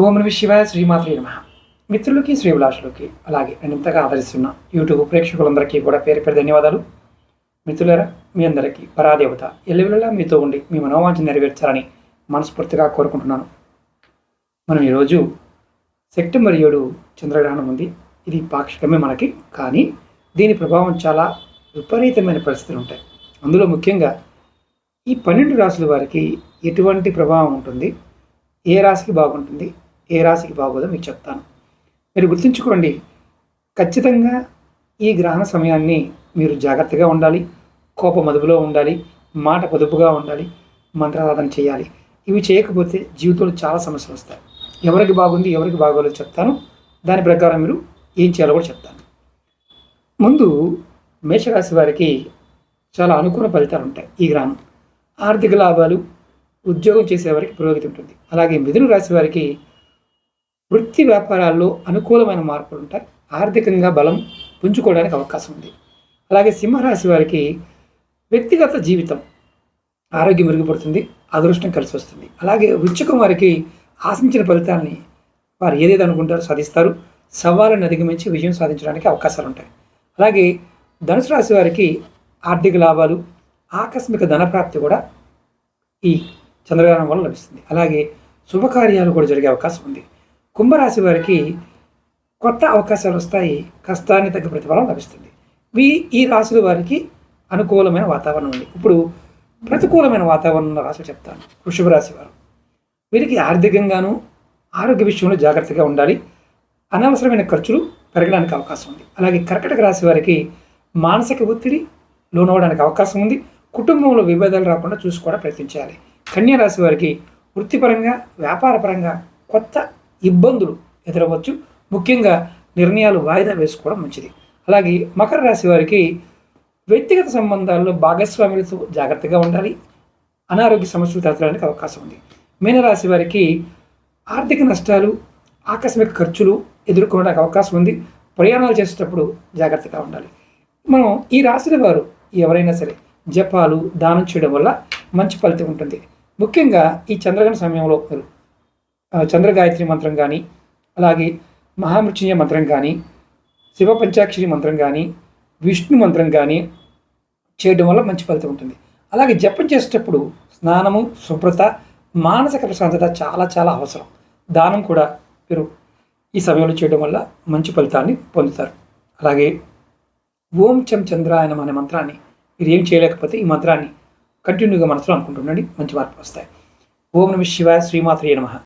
ఓం నమ శివాయ శ్రీమాత్రి నమ. మిత్రులకి శ్రీవిలాసులకి అలాగే నేను ఇంతగా ఆదరిస్తున్న యూట్యూబ్ ప్రేక్షకులందరికీ కూడా పేరు పేరు ధన్యవాదాలు. మిత్రులరా మీ అందరికీ పరాదేవత ఎల్లవెల్లలా మీతో ఉండి మీ మనోవాంఛ నెరవేర్చాలని మనస్ఫూర్తిగా కోరుకుంటున్నాను. మనం ఈరోజు సెప్టెంబర్ ఏడు చంద్రగ్రహణం ఉంది. ఇది పాక్షికమే మనకి కానీ దీని ప్రభావం చాలా విపరీతమైన పరిస్థితులు ఉంటాయి. అందులో ముఖ్యంగా ఈ పన్నెండు రాసుల వారికి ఎటువంటి ప్రభావం ఉంటుంది? ఏ రాశికి బాగుంటుంది? ఏ రాశికి బాగోదో మీకు చెప్తాను. మీరు గుర్తుంచుకోండి ఖచ్చితంగా ఈ గ్రహణ సమయాన్ని మీరు జాగ్రత్తగా ఉండాలి కోప మదుపులో ఉండాలి మాట పొదుపుగా ఉండాలి మంత్రసాధన చేయాలి. ఇవి చేయకపోతే జీవితంలో చాలా సమస్యలు వస్తాయి. ఎవరికి బాగుంది ఎవరికి బాగోలేదు చెప్తాను. దాని ప్రకారం మీరు ఏం చేయాలో కూడా చెప్తాను. ముందు మేషరాశి వారికి చాలా అనుకూల ఫలితాలు ఉంటాయి ఈ గ్రహణం. ఆర్థిక లాభాలు ఉద్యోగం చేసేవారికి పురోగతి ఉంటుంది. అలాగే మిథున రాశి వారికి వృత్తి వ్యాపారాల్లో అనుకూలమైన మార్పులు ఉంటాయి. ఆర్థికంగా బలం పుంజుకోవడానికి అవకాశం ఉంది. అలాగే సింహరాశి వారికి వ్యక్తిగత జీవితం ఆరోగ్యం మెరుగుపడుతుంది అదృష్టం కలిసి వస్తుంది. అలాగే వృశ్చికం వారికి ఆశించిన ఫలితాన్ని వారు ఏదైతే అనుకుంటారో సాధిస్తారు. సవాళ్ళను అధిగమించి విజయం సాధించడానికి అవకాశాలు ఉంటాయి. అలాగే ధనుసు రాశి వారికి ఆర్థిక లాభాలు ఆకస్మిక ధనప్రాప్తి కూడా ఈ చంద్రగ్రహణం వల్ల లభిస్తుంది. అలాగే శుభకార్యాలు కూడా జరిగే అవకాశం ఉంది. కుంభరాశి వారికి కొత్త అవకాశాలు వస్తాయి. కష్టాన్ని తగ్గ ప్రతిఫలం లభిస్తుంది. మీ ఈ రాశుల వారికి అనుకూలమైన వాతావరణం ఉంది. ఇప్పుడు ప్రతికూలమైన వాతావరణం ఉన్న రాశులు చెప్తాను. వృషభ రాశి వారు. వీరికి ఆర్థికంగాను ఆరోగ్య విషయంలో జాగ్రత్తగా ఉండాలి. అనవసరమైన ఖర్చులు పెరగడానికి అవకాశం ఉంది. అలాగే కర్కటక రాశి వారికి మానసిక ఒత్తిడి లోనవడానికి అవకాశం ఉంది. కుటుంబంలో విభేదాలు రాకుండా చూసుకోవడం ప్రయత్నించాలి. కన్యరాశి వారికి వృత్తిపరంగా వ్యాపారపరంగా కొత్త ఇబ్బందులు ఎదురవచ్చు. ముఖ్యంగా నిర్ణయాలు వాయిదా వేసుకోవడం మంచిది. అలాగే మకర రాశి వారికి వ్యక్తిగత సంబంధాల్లో భాగస్వాములతో జాగ్రత్తగా ఉండాలి. అనారోగ్య సమస్యలు తలెత్తడానికి అవకాశం ఉంది. మీనరాశి వారికి ఆర్థిక నష్టాలు ఆకస్మిక ఖర్చులు ఎదుర్కోవడానికి అవకాశం ఉంది. ప్రయాణాలు చేసేటప్పుడు జాగ్రత్తగా ఉండాలి. మనం ఈ రాశుల వారు ఎవరైనా సరే జపాలు దానం చేయడం వల్ల మంచి ఫలితం ఉంటుంది. ముఖ్యంగా ఈ చంద్రగ్రహణ సమయంలో మీరు చంద్రగాయత్రి మంత్రం కానీ అలాగే మహామృత్యుంజయ మంత్రం కానీ శివ పంచాక్షరి మంత్రం కానీ విష్ణు మంత్రం కానీ చేయడం వల్ల మంచి ఫలితం ఉంటుంది. అలాగే జపం చేసేటప్పుడు స్నానము శుభ్రత మానసిక ప్రశాంతత చాలా చాలా అవసరం. దానం కూడా మీరు ఈ సమయంలో చేయడం వల్ల మంచి ఫలితాన్ని పొందుతారు. అలాగే ఓం చం చంద్రాయనం అనే మంత్రాన్ని మీరు ఏం చేయలేకపోతే ఈ మంత్రాన్ని కంటిన్యూగా మనసులో అనుకుంటుండండి మంచి మార్పులు వస్తాయి. ఓం నమ శివాయ శ్రీమాత్రే నమః.